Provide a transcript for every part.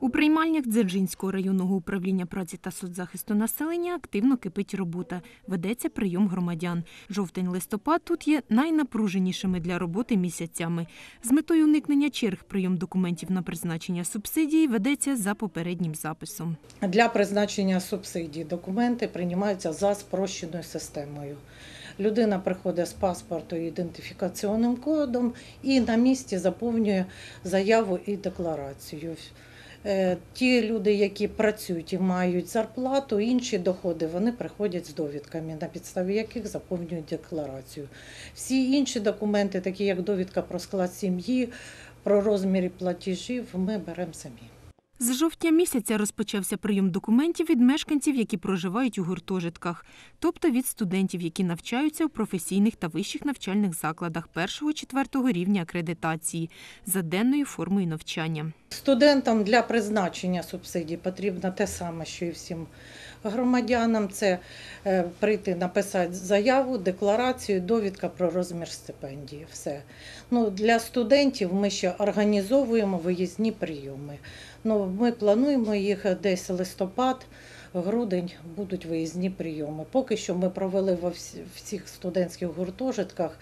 У приймальнях Дзержинського районного управління праці та соцзахисту населення активно кипить робота. Ведеться прийом громадян. Жовтень-листопад тут є найнапруженішими для роботи місяцями. З метою уникнення черг прийом документів на призначення субсидії ведеться за попереднім записом. Для призначення субсидій документи приймаються за спрощеною системою. Людина приходить з паспорту і ідентифікаційним кодом і на місці заповнює заяву і декларацію. Е, Ті люди, які працюють і мають зарплату, інші доходи, вони приходять з довідками, на підставі яких заповнюють декларацію. Всі інші документи, такі як довідка про склад сім'ї, про розміри платежів, ми беремо самі. З жовтня місяця розпочався прийом документів від мешканців, які проживають у гуртожитках, тобто від студентів, які навчаються у професійних та вищих навчальних закладах першого-четвертого рівня акредитації за денною формою навчання. Студентам для призначення субсидій потрібно те саме, що і всім громадянам. Це е, прийти написати заяву, декларацію, довідка про розмір стипендії. Все. Ну, для студентів ми ще організовуємо виїзні прийоми. Ну, ми плануємо їх десь листопад. Грудень будуть виїзні прийоми. Поки що ми провели во всі- всіх студентських гуртожитках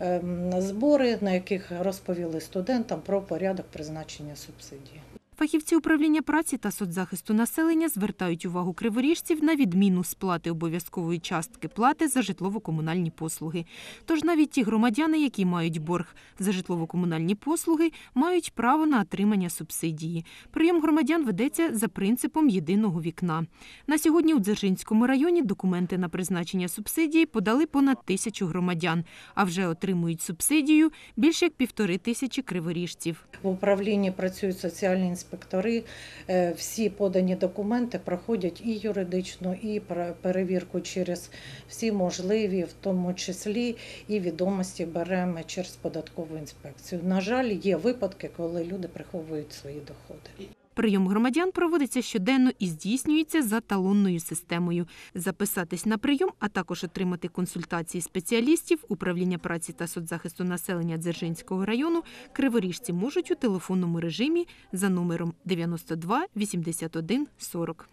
ем, збори, на яких розповіли студентам про порядок призначення субсидії. Фахівці управління праці та соцзахисту населення звертають увагу криворіжців на відміну сплати обов'язкової частки плати за житлово-комунальні послуги. Тож навіть ті громадяни, які мають борг за житлово-комунальні послуги, мають право на отримання субсидії. Прийом громадян ведеться за принципом єдиного вікна. На сьогодні у Дзержинському районі документи на призначення субсидії подали понад тисячу громадян, а вже отримують субсидію більше як півтори тисячі криворіжців. В управлінні працюють соціальні інспектори. Е, Всі подані документи проходять і юридичну, і пер- перевірку через всі можливі, в тому числі і відомості беремо через податкову інспекцію. На жаль, є випадки, коли люди приховують свої доходи. Прийом громадян проводиться щоденно і здійснюється за талонною системою. Записатись на прийом, а також отримати консультації спеціалістів управління праці та соцзахисту населення Дзержинського району криворіжці можуть у телефонному режимі за номером 92 81 40.